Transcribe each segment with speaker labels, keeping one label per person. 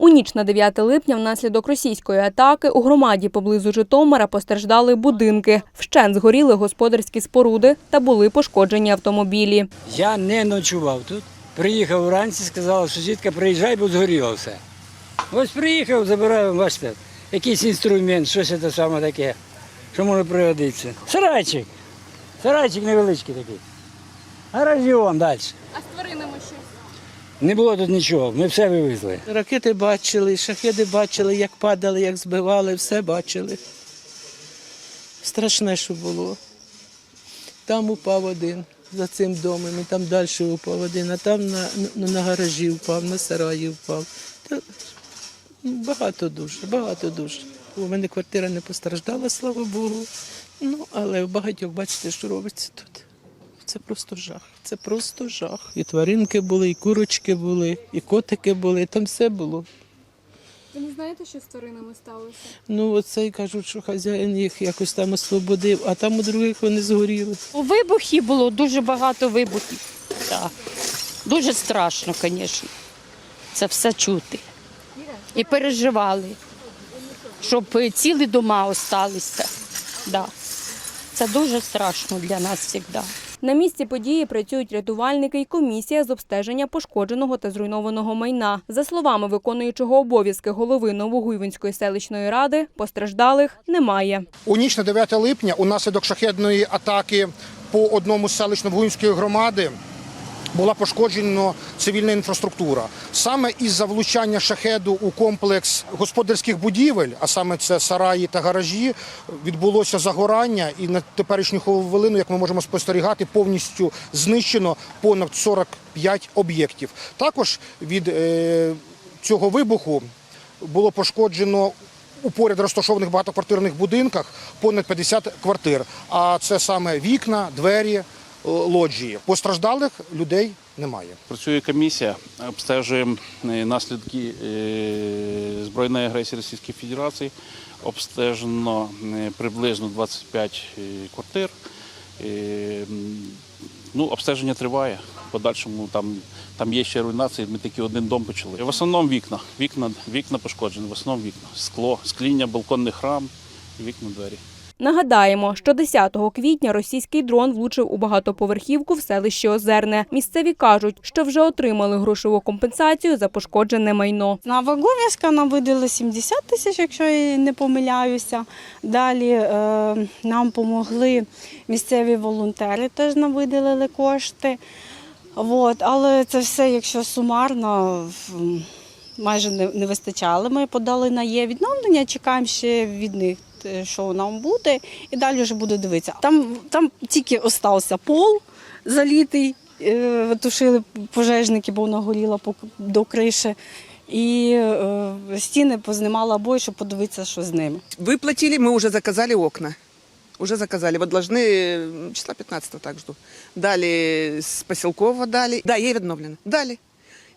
Speaker 1: У ніч на 9 липня внаслідок російської атаки у громаді поблизу Житомира постраждали будинки. Вщент згоріли господарські споруди та були пошкоджені автомобілі.
Speaker 2: Я не ночував тут. Приїхав вранці, сказала сусідка, приїжджай, бо згоріло все. Ось приїхав, забираю, бачите, якийсь інструмент, щось це саме таке, що може пригодитися. Сарайчик. Сарайчик невеличкий такий. Гаражі вон далі.
Speaker 1: А з тваринами що?
Speaker 2: Не було тут нічого, ми все вивезли.
Speaker 3: Ракети бачили, шахеди бачили, як падали, як збивали, все бачили. Страшне, що було. Там упав один за цим домом, і там далі упав один, а там на, на, на гаражі впав, на сараї впав. Та, багато дуже, багато дуже. У мене квартира не постраждала, слава Богу. Ну, але багатьох бачите, що робиться тут. Це просто жах. Це просто жах. І тваринки були, і курочки були, і котики були, там все було.
Speaker 1: Ви не знаєте, що з тваринами сталося?
Speaker 3: Ну, оце й кажуть, що хазяїн їх якось там освободив, а там у других вони згоріли.
Speaker 4: У вибухів було дуже багато вибухів. Так. Дуже страшно, звісно. Це все чути. І переживали, щоб цілі дома осталися. Да. Це дуже страшно для нас завжди.
Speaker 1: На місці події працюють рятувальники і комісія з обстеження пошкодженого та зруйнованого майна. За словами виконуючого обов'язки голови Новогуйвинської селищної ради, постраждалих немає.
Speaker 5: У ніч на 9 липня унаслідок шахедної атаки по одному з селищ Новгуївської громади була пошкоджена цивільна інфраструктура. Саме із-за влучання шахеду у комплекс господарських будівель, а саме це сараї та гаражі, відбулося загорання, і на теперішню хвилину, як ми можемо спостерігати, повністю знищено понад 45 об'єктів. Також від е, цього вибуху було пошкоджено у поряд розташованих багатоквартирних будинках понад 50 квартир. А це саме вікна, двері, лоджії. Постраждалих людей немає.
Speaker 6: Працює комісія, обстежуємо е, наслідки е, збройної агресії Російської Федерації. Обстежено е, приблизно 25 е, квартир. Е, Ну, обстеження триває. Подальшому там, там є ще руйнації. Ми тільки один дом почали. В основному вікна. Вікна, вікна пошкоджені, в основному вікна. Скло, скління, балконних рам, вікна, двері.
Speaker 1: Нагадаємо, що 10 квітня російський дрон влучив у багатоповерхівку в селищі Озерне. Місцеві кажуть, що вже отримали грошову компенсацію за пошкоджене майно.
Speaker 7: На Ваговівська нам видали 70 тисяч, якщо я не помиляюся. Далі е, нам допомогли місцеві волонтери, теж нам виділили кошти. От, але це все, якщо сумарно, майже не, не вистачало. Ми подали на є відновлення, чекаємо ще від них. те, Що нам буде, і далі вже буду дивитися. Там, там тільки остався пол залітий, е, тушили пожежники, бо вона горіла по- до криші. І е, стіни познімала обої, щоб подивитися, що з ними.
Speaker 8: Выплатили, мы уже заказали окна. Уже заказали. Вот должны м, числа 15 так жду. Дали с поселкового дали. Да, ей відновлено. Дали.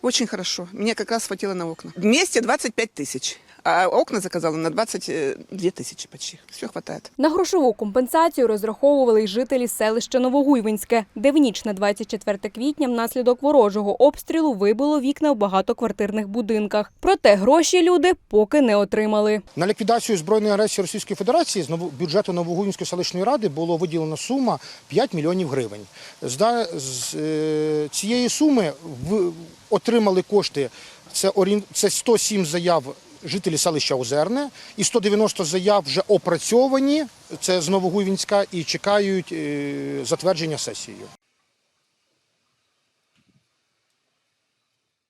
Speaker 8: Очень хорошо. Мне как раз хватило на окна. Вместе 25 тысяч. А окна заказала на 22 тысячи почти. Все хватает.
Speaker 1: На грошову компенсацію розраховували й жителі селища Новогуйвинське, де в ніч на 24 квітня внаслідок ворожого обстрілу вибило вікна в багатоквартирних будинках. Проте гроші люди поки не отримали.
Speaker 5: На ліквідацію збройної агресії Російської Федерації з бюджету Новогуївської селищної ради було виділена сума 5 мільйонів гривень. З, з е, цієї суми в, отримали кошти. Це, це 107 заяв жителі селища Озерне і 190 заяв вже опрацьовані. Це з Новогуйвінська і чекають е, затвердження сесією.